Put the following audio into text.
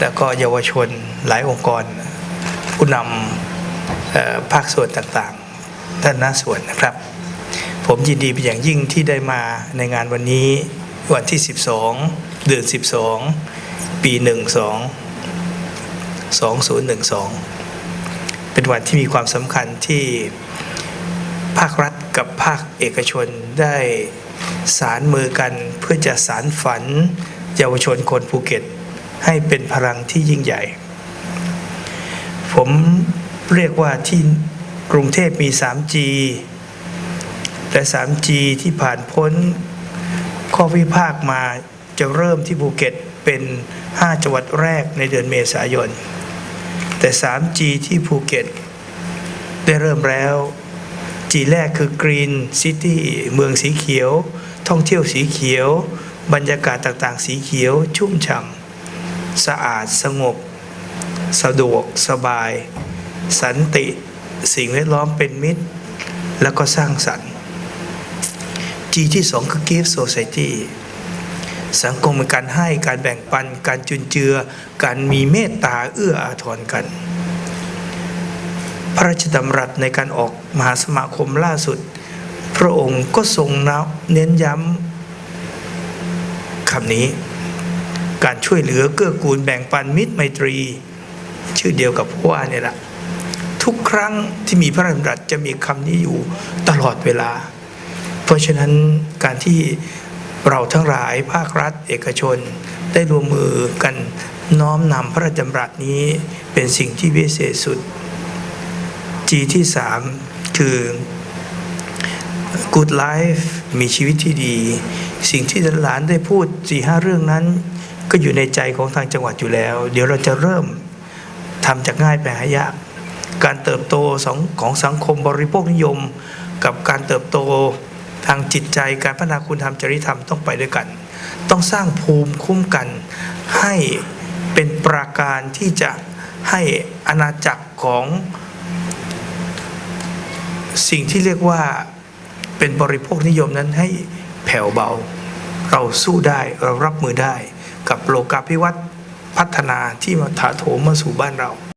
แล้วก็เยาวชนหลายองค์กร ผู้นำภาคส่วนต่างๆท่านหน้าส่วนนะครับ ผมยินดีเป็นอย่างยิ่งที่ได้มาในงานวันนี้วันที่ 12 เดือน 12 ปี 12 2012 เป็นวันที่มีความสำคัญที่ภาครัฐกับภาคเอกชนได้สารมือกันเพื่อจะสารฝันเยาวชนคนภูเก็ต ให้เป็นพลังที่ยิ่งใหญ่ ผมเรียกว่าที่กรุงเทพมี 3G และ 3G ที่ผ่านพ้นข้อพิพากษ์มาจะเริ่มที่ภูเก็ตเป็น 5 จังหวัดแรกในเดือนเมษายน แต่ 3G ที่ภูเก็ต ได้เริ่มแล้ว G แรกคือ Green City เมืองสีเขียว ท่องเที่ยวสีเขียว บรรยากาศต่างๆ สีเขียวชุ่มฉ่ำ สะอาดสงบ สะดวกสบาย สันติสิ่งแวดล้อมเป็นมิตร แล้วก็สร้างสรรค์ G ที่สองคือ Give Society สังคมเป็นการให้การแบ่งปัน การจุนเจือ การมีเมตตาเอื้ออาทรกัน พระราชดำรัสในการออกมหาสมาคมล่าสุด พระองค์ก็ทรงเน้นย้ำคำนี้ การช่วยเหลือเกื้อกูลแบ่งปันมิตรไมตรี ชื่อเดียวกับผู้ว่าเนี่ยแหละทุกครั้งที่มีพระราชดำรัสจะมีคำนี้อยู่ตลอดเวลา เพราะฉะนั้นการที่เราทั้งหลายภาครัฐเอกชน ได้รวมมือกันน้อมนำพระราชดำรัสนี้เป็นสิ่งที่วิเศษสุด G ที่สามคือ good life มีชีวิตที่ดี สิ่งที่หลานได้พูดสี่ห้าเรื่องนั้น ก็อยู่ในใจของทางจังหวัดอยู่แล้ว เดี๋ยวเราจะเริ่มทำจากง่ายไปหายาก การเติบโตของของสังคมบริโภคนิยม กับการเติบโตทางจิตใจการพัฒนาคุณธรรมจริยธรรมต้องไปด้วยกัน ต้องสร้างภูมิคุ้มกันให้เป็นปราการที่จะให้อาณาจักรของสิ่งที่เรียกว่าเป็นบริโภคนิยมนั้นให้แผ่วเบา เราสู้ได้ เรารับมือได้ กับโลกาภิวัตน์พัฒนาที่มาถาโถมมาสู่บ้านเรา